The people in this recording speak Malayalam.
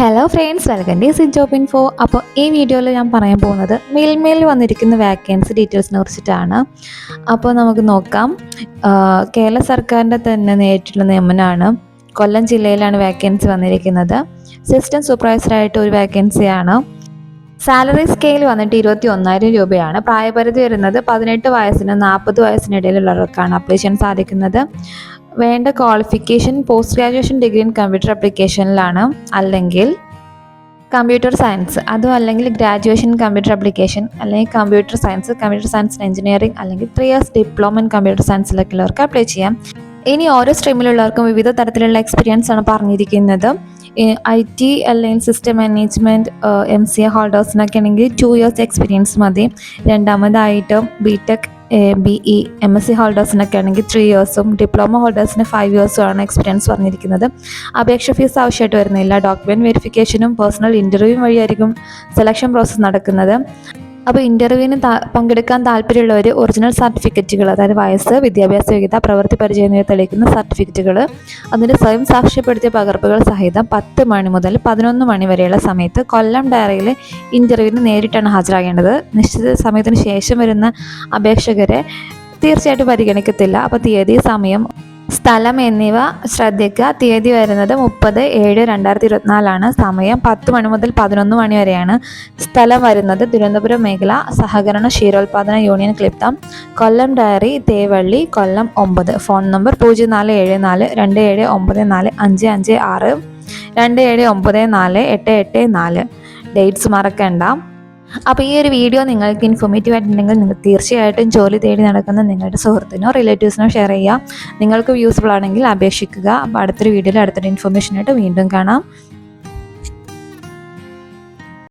Hello friends welcome the job info അപ്പോൾ ഈ വീഡിയോയിൽ ഞാൻ പറയാൻ പോകുന്നത് മെയിൽമെയിൽ വന്നിരിക്കുന്ന വാക്കൻസി ഡീറ്റെയിൽസിനെ കുറിച്ചിട്ടാണ്. അപ്പോൾ നമുക്ക് നോക്കാം. കേരള സർക്കാരിന്റെ തന്നെ നേരിട്ടുള്ള നിയമനമാണ് കൊല്ലം ജില്ലയിലാണ് വാക്കൻസി വന്നിരിക്കുന്നത്. സിസ്റ്റം സൂപ്പർവൈസറായിട്ട് ഒരു വാക്കൻസിയാണ് സാലറി സ്കെയിൽ വന്നിട്ട് ഇരുപത്തി ഒന്നായിരം രൂപയാണ്. പ്രായപരിധി വരുന്നത് പതിനെട്ട് വയസ്സിന് നാൽപ്പത് വയസ്സിനിടയിലുള്ളവർക്കാണ് അപ്ലൈ ചെയ്യാൻ സാധിക്കുന്നത്. വേണ്ട qualification post graduation degree in computer അപ്ലിക്കേഷനിലാണ് അല്ലെങ്കിൽ കമ്പ്യൂട്ടർ സയൻസ് അതും അല്ലെങ്കിൽ ഗ്രാജുവേഷൻ കമ്പ്യൂട്ടർ അപ്ലിക്കേഷൻ അല്ലെങ്കിൽ computer science computer science engineering അല്ലെങ്കിൽ three years diploma in computer സയൻസിലൊക്കെ ഉള്ളവർക്ക് അപ്ലൈ ചെയ്യാം. ഇനി ഓരോ സ്ട്രീമിലുള്ളവർക്കും വിവിധ തരത്തിലുള്ള എക്സ്പീരിയൻസ് ആണ് പറഞ്ഞിരിക്കുന്നത്. ഐ ടി അല്ലെങ്കിൽ system management M C A ഹോൾഡേഴ്സിനൊക്കെ ആണെങ്കിൽ ടു ഇയേഴ്സ് എക്സ്പീരിയൻസ് മതി. രണ്ടാമതായിട്ട് B tech B E M S C ഹോൾഡേഴ്സിനൊക്കെ ആണെങ്കിൽ ത്രീ ഇയേഴ്സും ഡിപ്ലോമ ഹോൾഡേഴ്സിന് ഫൈവ് ഇയേഴ്സും ആണ് എക്സ്പീരിയൻസ് പറഞ്ഞിരിക്കുന്നത്. അപേക്ഷ ഫീസ് ആവശ്യമായിട്ട് വരുന്നില്ല ഡോക്യുമെന്റ് വെരിഫിക്കേഷനും പേഴ്സണൽ ഇന്റർവ്യൂവും വഴിയായിരിക്കും സെലക്ഷൻ പ്രോസസ്സ് നടക്കുന്നത്. അപ്പോൾ ഇന്റർവ്യൂവിന് പങ്കെടുക്കാൻ താല്പര്യമുള്ളവർ ഒറിജിനൽ സർട്ടിഫിക്കറ്റുകൾ അതായത് വയസ്സ് വിദ്യാഭ്യാസ യോഗ്യത പ്രവൃത്തി പരിചയം തെളിയിക്കുന്ന സർട്ടിഫിക്കറ്റുകൾ അതിന്റെ സ്വയം സാക്ഷ്യപ്പെടുത്തിയ പകർപ്പുകൾ സഹിതം പത്ത് മണി മുതൽ പതിനൊന്ന് മണി വരെയുള്ള സമയത്ത് കൊല്ലം ഡയറിയിൽ ഇന്റർവ്യൂവിന് നേരിട്ടാണ് ഹാജരാകേണ്ടത്. നിശ്ചിത സമയത്തിന് ശേഷം വരുന്ന അപേക്ഷകരെ തീർച്ചയായിട്ടും പരിഗണിക്കത്തില്ല. അപ്പോൾ തീയതി സമയം സ്ഥലം എന്നിവ ശ്രദ്ധിക്കുക. തീയതി വരുന്നത് മുപ്പത് ഏഴ് രണ്ടായിരത്തി ഇരുപത്തിനാലാണ് സമയം പത്ത് മണി മുതൽ പതിനൊന്ന് മണി വരെയാണ്. സ്ഥലം വരുന്നത് തിരുവനന്തപുരം മേഖല സഹകരണ ക്ഷീരോത്പാദന യൂണിയൻ ക്ലിപ്തം. കൊല്ലം ഡയറി തേവള്ളി കൊല്ലം ഒമ്പത്. ഫോൺ നമ്പർ പൂജ്യം നാല് ഏഴ് നാല് രണ്ട് ഏഴ് ഒമ്പത് നാല് അഞ്ച് അഞ്ച് ആറ്. രണ്ട് ഏഴ് ഒമ്പത് നാല് എട്ട് എട്ട് നാല്. ഡേറ്റ്സ് മറക്കണ്ട. അപ്പോൾ ഈ ഒരു വീഡിയോ നിങ്ങൾക്ക് ഇൻഫോർമേറ്റീവ് ആയിട്ടുണ്ടെങ്കിൽ നിങ്ങൾ തീർച്ചയായിട്ടും ജോലി തേടി നടക്കുന്ന നിങ്ങളുടെ സുഹൃത്തിനോ റിലേറ്റീവ്സിനോ ഷെയർ ചെയ്യുക നിങ്ങൾക്ക് യൂസ്ഫുൾ ആണെങ്കിൽ അപേക്ഷിക്കുക. അപ്പോൾ അടുത്തൊരു വീഡിയോയിൽ അടുത്തൊരു ഇൻഫോർമേഷനായിട്ട് വീണ്ടും കാണാം.